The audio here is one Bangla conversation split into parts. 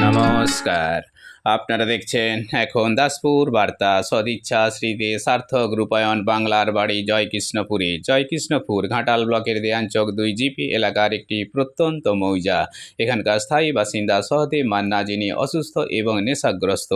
নমস্কার। আপনারা দেখছেন এখন দাসপুর বার্তা, সদিচ্ছা স্মৃতি সার্থক রূপায়ণ, বাংলার বাড়ি, জয়কৃষ্ণপুরে। জয়কৃষ্ণপুর, ঘাটাল ব্লকের দেয়ানচক দুই জিপি এলাকার একটি প্রত্যন্ত মৌজা। এখানকার স্থায়ী বাসিন্দা সহদেব মান্না, যিনি অসুস্থ এবং নেশাগ্রস্ত।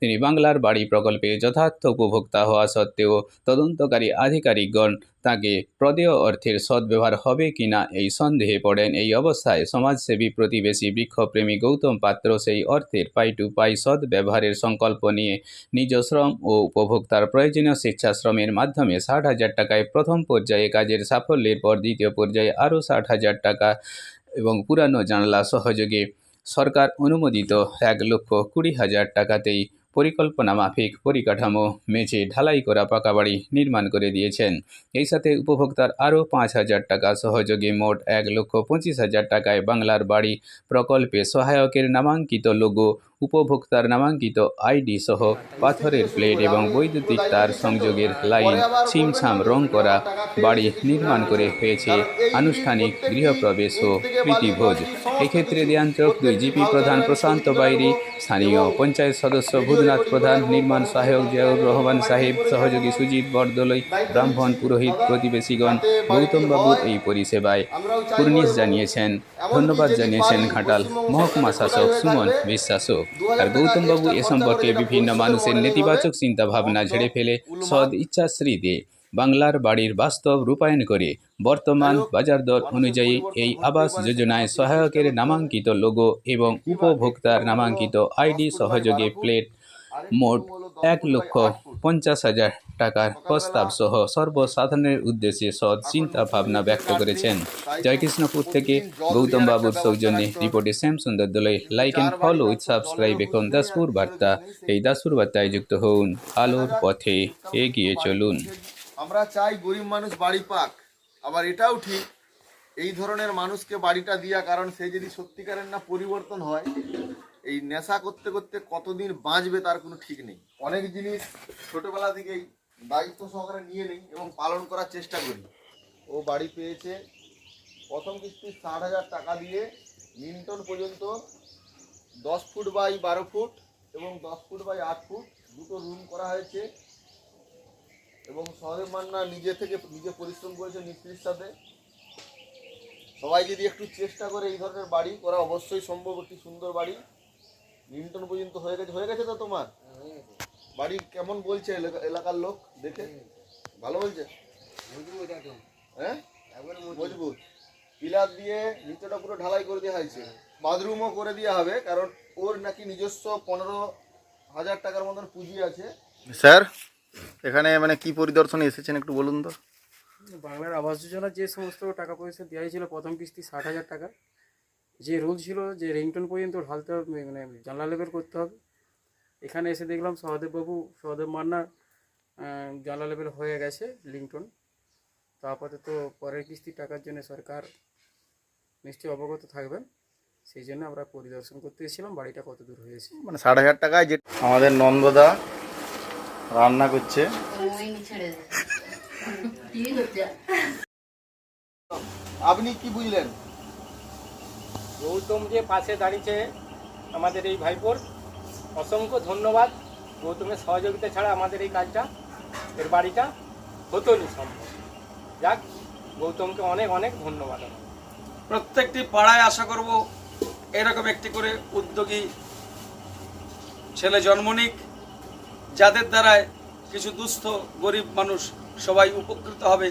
তিনি বাংলার বাড়ি প্রকল্পে যথার্থ উপভোক্তা হওয়া সত্ত্বেও তদন্তকারী আধিকারিকগণ তাকে প্রদেয় অর্থের সদ্ব্যবহার হবে কিনা এই সন্দেহে পড়েন এই অবস্থায় সমাজসেবী প্রতিবেশী বৃক্ষপ্রেমী গৌতম পাত্র সেই অর্থের পাই টু পাই সদ্ব্যবহারের সংকল্প নিয়ে নিজ শ্রম ও উপভোক্তার প্রয়োজনীয় স্বেচ্ছাশ্রমের মাধ্যমে ষাট হাজার টাকায় প্রথম পর্যায়ে কাজের সাফল্যের পর দ্বিতীয় পর্যায়ে আরও ষাট হাজার টাকা এবং পুরানো জানালা সহযোগে সরকার অনুমোদিত এক লক্ষ কুড়ি হাজার টাকাতেই পরিকল্পনা মাফিক পরিকাঠামো মেঝে ঢালাই করা পাকা বাড়ি নির্মাণ করে দিয়েছেন। এই সাথে উপভোক্তার আরও পাঁচ হাজার টাকা, সহযোগে মোট এক লক্ষ পঁচিশ হাজার টাকায় বাংলার বাড়ি প্রকল্পে সহায়কের নামাঙ্কিত লোগো, উপভোক্তার নামাঙ্কিত আইডি সহ পাথরের প্লেট এবং বৈদ্যুতিক তার সংযোগের লাইন, ছিমছাম রং করা বাড়ি নির্মাণ করে হয়েছে আনুষ্ঠানিক গৃহপ্রবেশ ও প্রীতিভোজ। এক্ষেত্রে দেয়াঞ্চক দুই জিপি প্রধান প্রশান্ত বাইরি, স্থানীয় পঞ্চায়েত সদস্য ভূতনাথ প্রধান, নির্মাণ সহায়ক জিয়াউর রহমান সাহেব, সহযোগী সুজিত বরদলৈ, ব্রাহ্মণ পুরোহিত প্রতিবেশীগণ গৌতমবাবুর এই পরিষেবায় কুর্নিশ জানিয়েছেন। ধন্যবাদ জানিয়েছেন ঘাটাল মহকুমা শাসক সুমন বিশ্বাসও। আর গৌতমবাবু এ সম্পর্কে বিভিন্ন মানুষের নেতিবাচক চিন্তাভাবনা ঝেড়ে ফেলে সদ ইচ্ছাশ্রী ইচ্ছাশ্রীতে বাংলার বাড়ির বাস্তব রূপায়ণ করে বর্তমান বাজার দর অনুযায়ী এই আবাস যোজনায় সহায়কের নামাঙ্কিত লোগো এবং উপভোক্তার নামাঙ্কিত আইডি সহযোগে প্লেট মোট এক লক্ষ পঞ্চাশ হাজার টাকার প্রস্তাব সহ সর্বসাধারণের উদ্দেশ্যে সৎ চিন্তা ভাবনা ব্যক্ত করেছেন। জয়কৃষ্ণপুর থেকে গৌতম বাবুর সৌজন্যে রিপোর্টে Shyam Sundar Dole like and follow with subscribe এখন দাসপুর বার্তা। এই দাসপুর বার্তায় যুক্ত হন আলোর পথে এগিয়ে চলুন। আমরা চাই গরিব মানুষ বাড়ি পাক। আবার এটাও ঠিক, এই ধরনের মানুষকে বাড়িটা দিয়া, কারণ সে যদি সত্যিকারের না পরিবর্তন হয়, এই নেশা করতে করতে কতদিন বাঁচবে তার কোনো ঠিক নেই। অনেক জিনিস ছোটবেলা থেকেই দায়িত্ব সহকারে নিয়ে নিই এবং পালন করার চেষ্টা করি। ও বাড়ি পেয়েছে, প্রথম কিস্তি ষাট হাজার টাকা দিয়ে মিন্টন পর্যন্ত দশ ফুট বাই বারো ফুট এবং দশ ফুট বাই আট ফুট দুটো রুম করা হয়েছে। এবং সহদেব মান্না নিজে থেকে নিজে পরিশ্রম করেছে মিস্ত্রির সাথে। সবাই যদি একটু চেষ্টা করে এই ধরনের বাড়ি করা অবশ্যই সম্ভব, একটি সুন্দর বাড়ি। নিমটন পর্যন্ত হয়ে গেছে হয়ে গেছে তো তোমার? বাড়ি কেমন বলছে এলাকা- এলাকার লোক দেখে? ভালো বলছে? হ্যাঁ? মজবুত। পিলার দিয়ে নিচটা পুরো ঢালাই করে দেওয়া হয়েছে। বাথরুমও করে দেওয়া হবে, কারণ ওর নাকি নিজস্ব পনেরো হাজার টাকার মতন পুঁজি আছে। স্যার? এখানে মানে কি পরিদর্শনে এসেছেন একটু বলুন তো? বাংলার আবাস যোজনা যে সমস্ত টাকা পয়সা দেওয়া হয়েছিল প্রথম কিস্তি ষাট হাজার টাকা। যে রুল ছিল যে রিংটন পর্যন্ত ঢালতে হবে মানে জানলা লেভেল করতে হবে। এখানে এসে দেখলাম সহদেববাবু সহদেব মান্নার জানলা লেভেল হয়ে গেছে লিংটন তো আপাতত পরের কিস্তির টাকার জন্য সরকার নিশ্চয়ই অবগত থাকবেন। সেই জন্য আমরা পরিদর্শন করতে এসেছিলাম বাড়িটা কত দূর হয়েছে। মানে ষাট হাজার টাকায় যে আমাদের নন্দদা রান্না করছে। আপনি কি বুঝলেন? গৌতম যে পাশে দাঁড়িয়েছে আমাদের এই ভাইপোর অসংখ্য ধন্যবাদ। গৌতমের সহযোগিতা ছাড়া আমাদের এই কাজটা এর বাড়িটা হতো নি সম্ভব। যাক গৌতমকে অনেক অনেক ধন্যবাদ প্রত্যেকটি পাড়ায় আশা করব এরকম একটি করে উদ্যোগী ছেলে জন্ম নিক। যাদের দ্বারায় কিছু দুস্থ, গরিব মানুষ সবাই উপকৃত হবে,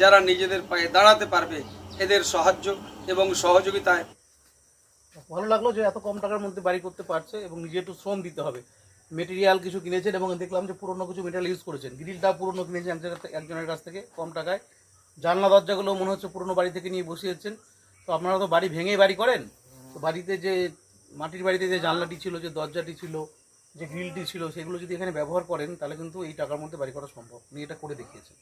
যারা নিজেদের পায়ে দাঁড়াতে পারবে এদের সাহায্য এবং সহযোগিতায়। ভালো লাগল যে এত কম টাকার মধ্যে বাড়ি করতে পারছে এবং নিজে একটু শ্রম দিতে হবে। মেটেরিয়াল কিছু কিনেছেন এবং দেখলাম যে পুরনো কিছু মেটেরিয়াল ইউজ করেছেন। গ্রিলটা পুরনো কিনেছেন এক জায়গা একজনের কাছ থেকে কম টাকায়। জানলা দরজাগুলো মনে হচ্ছে পুরনো বাড়ি থেকে নিয়ে বসিয়েছেন। তো আপনারা তো বাড়ি ভেঙেই বাড়ি করেন? তো বাড়িতে যে মাটির বাড়িতে যে জানলাটি ছিল, যে দরজাটি ছিল যে গ্রিলটি ছিল, সেগুলো যদি এখানে ব্যবহার করেন, তাহলে কিন্তু এই টাকার মধ্যে বাড়ি করা সম্ভব। উনি এটা করে দেখিয়েছেন।